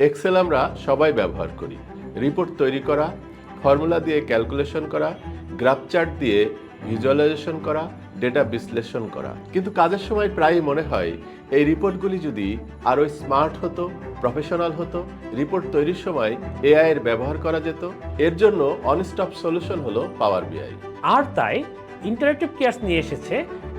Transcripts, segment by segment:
Excel আমরা সবাই ব্যবহার করি। রিপোর্ট তৈরি করা ফর্মুলা দিয়ে ক্যালকুলেশন করা গ্রাফ চার্ট দিয়ে ভিজুয়ালাইজেশন করা ডেটা বিশ্লেষণ করা। কিন্তু কাজের সময় প্রায়ই মনে হয়, এই রিপোর্টগুলি যদি আরও স্মার্ট হতো প্রফেশনাল হতো রিপোর্ট তৈরির সময় এআই এর ব্যবহার করা যেত, এর জন্য অনস্টপ সলিউশন হলো পাওয়ার বিআই আর তাই ইন্টারেক্টিভ কেয়ার্স নিয়ে এসেছে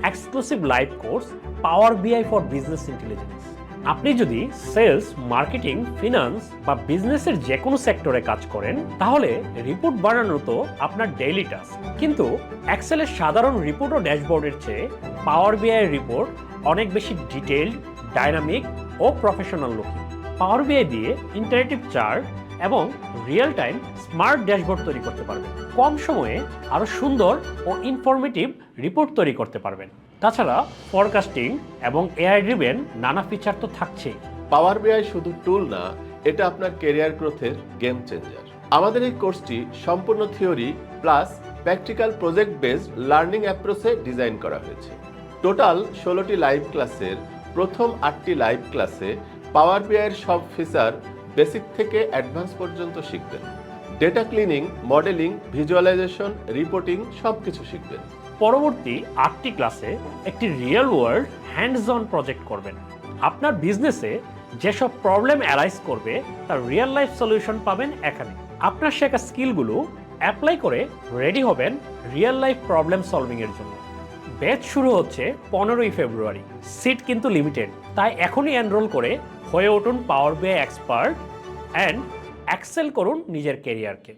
এক্সক্লুসিভ লাইভ কোর্স পাওয়ার বিআই ফর বিজনেস ইন্টেলিজেন্স আপনি যদি সেলস, মার্কেটিং, ফিনান্স বা বিজনেসের যে কোনো সেক্টরে কাজ করেন, তাহলে রিপোর্ট বানানো তো আপনার ডেইলি টাস্ক। কিন্তু এক্সেলের সাধারণ রিপোর্ট ও ড্যাশবোর্ডের চেয়ে পাওয়ার বিআই রিপোর্ট অনেক বেশি ডিটেইলড, ডাইনামিক ও প্রফেশনাল লুকিং পাওয়ার বিআই দিয়ে ইন্টারেক্টিভ চার্ট এবং রিয়েল টাইম স্মার্ট ড্যাশবোর্ড তৈরি করতে পারবেন। কম সময়ে আরও সুন্দর ও ইনফরমেটিভ রিপোর্ট তৈরি করতে পারবেন। তাছাড়া ফরকাস্টিং এবং এআই ড্রিভেন নানা ফিচার তো থাকছেই। পাওয়ার বিআই শুধু টুল না, এটা আপনার কেরিয়ার গ্রোথের গেম চেঞ্জার আমাদের এই কোর্সটি সম্পূর্ণ theory plus practical project based learning অ্যাপ্রোচে design করা হয়েছে। টোটাল ষোলোটি লাইভ ক্লাসের প্রথম আটটি লাইভ ক্লাসে পাওয়ার বিআইয়ের সব ফিচার বেসিক থেকে অ্যাডভান্স পর্যন্ত শিখবেন। Data cleaning modelling visualization reporting সব কিছু শিখবেন। পরবর্তী আটটি ক্লাসে একটি real world hands on project করবেন। আপনার বিজনেসে যেসব প্রবলেম অ্যারাইজ করবে, তার রিয়েল লাইফ সলিউশন পাবেন এখানে। আপনার শেখা স্কিলগুলো অ্যাপ্লাই করে রেডি হবেন রিয়েল লাইফ প্রবলেম সলভিংয়ের জন্য। ব্যাচ শুরু হচ্ছে পনেরোই ফেব্রুয়ারি। সিট কিন্তু লিমিটেড তাই এখনই এনরোল করে হয়ে উঠুন পাওয়ার বিআই এক্সপার্ট অ্যান্ড অ্যাক্সেল করুন নিজের কেরিয়ারকে